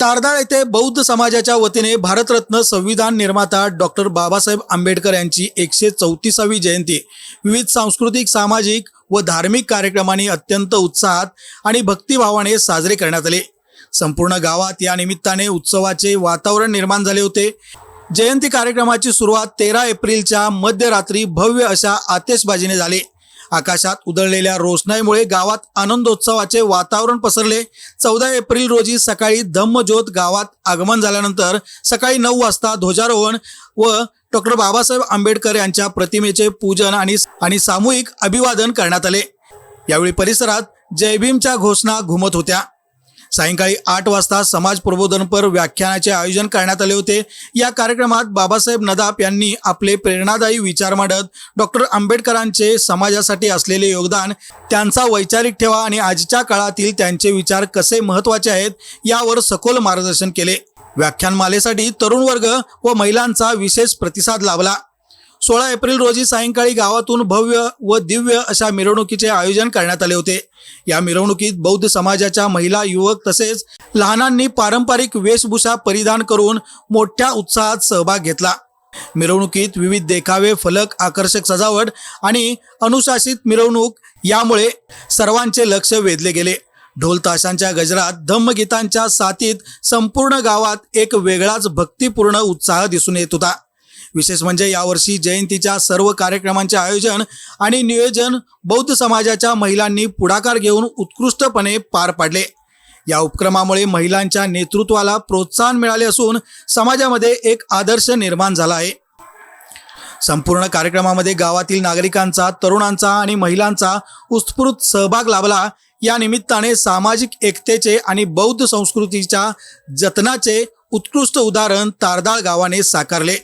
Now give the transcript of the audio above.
तारदाळ येथे बौद्ध समाजाच्या वतीने भारतरत्न संविधान निर्माता डॉक्टर बाबासाहेब आंबेडकर यांची एकशे चौतीसावी जयंती. विविध सांस्कृतिक सामाजिक व धार्मिक कार्यक्रमांनी अत्यंत उत्साहात आणि भक्तिभावाने साजरे करण्यात आले. संपूर्ण गावात या निमित्ताने उत्सवाचे वातावरण निर्माण झाले होते. जयंती कार्यक्रमाची सुरुवात तेरा एप्रिलच्या मध्यरात्री भव्य अशा आतिषबाजीने झाली. आकाशात उधळलेल्या रोषणाईमुळे गावात आनंदोत्सवाचे वातावरण पसरले. चौदा एप्रिल रोजी सकाळी धम्मज्योत गावात आगमन झाल्यानंतर सकाळी नऊ वाजता ध्वजारोहण व डॉक्टर बाबासाहेब आंबेडकर यांच्या प्रतिमेचे पूजन आणि आणि सामूहिक अभिवादन करण्यात आले. यावेळी परिसरात जय भीमच्या घोषणा घुमत होत्या. सायंकाळी आठ वाजता समाज प्रबोधनपर व्याख्यानाचे आयोजन करण्यात आले होते. या कार्यक्रमात बाबासाहेब नदाप यांनी आपले प्रेरणादायी विचार मांडत डॉक्टर आंबेडकरांचे समाजासाठी असलेले योगदान त्यांचा वैचारिक ठेवा आणि आजच्या काळातील त्यांचे विचार कसे महत्त्वाचे आहेत यावर सखोल मार्गदर्शन केले. व्याख्यानमालेसाठी तरुण वर्ग व महिलांचा विशेष प्रतिसाद लाभला. सोळा एप्रिल रोजी सायंकाळी गावातून भव्य व दिव्य अशा मिरवणुकीचे आयोजन करण्यात आले होते. या मिरवणुकीत बौद्ध समाजाच्या महिला युवक तसेच लहानांनी पारंपरिक वेशभूषा परिधान करून मोठ्या उत्साहात सहभाग घेतला. मिरवणुकीत विविध देखावे फलक आकर्षक सजावट आणि अनुशासित मिरवणूक यामुळे सर्वांचे लक्ष वेधले गेले. ढोल ताशांच्या गजरात धम्मगीतांच्या साथीत संपूर्ण गावात एक वेगळाच भक्तिपूर्ण उत्साह दिसून येत होता. विशेष म्हणजे यावर्षी जयंतीच्या सर्व कार्यक्रमांचे आयोजन आणि नियोजन बौद्ध समाजाच्या महिलांनी पुढाकार घेऊन उत्कृष्टपणे पार पाडले. या उपक्रमामुळे महिलांच्या नेतृत्वाला प्रोत्साहन मिळाले असून समाजामध्ये एक आदर्श निर्माण झाला आहे. संपूर्ण कार्यक्रमामध्ये गावातील नागरिकांचा तरुणांचा आणि महिलांचा उत्स्फूर्त सहभाग लाभला. या निमित्ताने सामाजिक एकतेचे आणि बौद्ध संस्कृतीच्या जतनाचे उत्कृष्ट उदाहरण तारदाळ गावाने साकारले.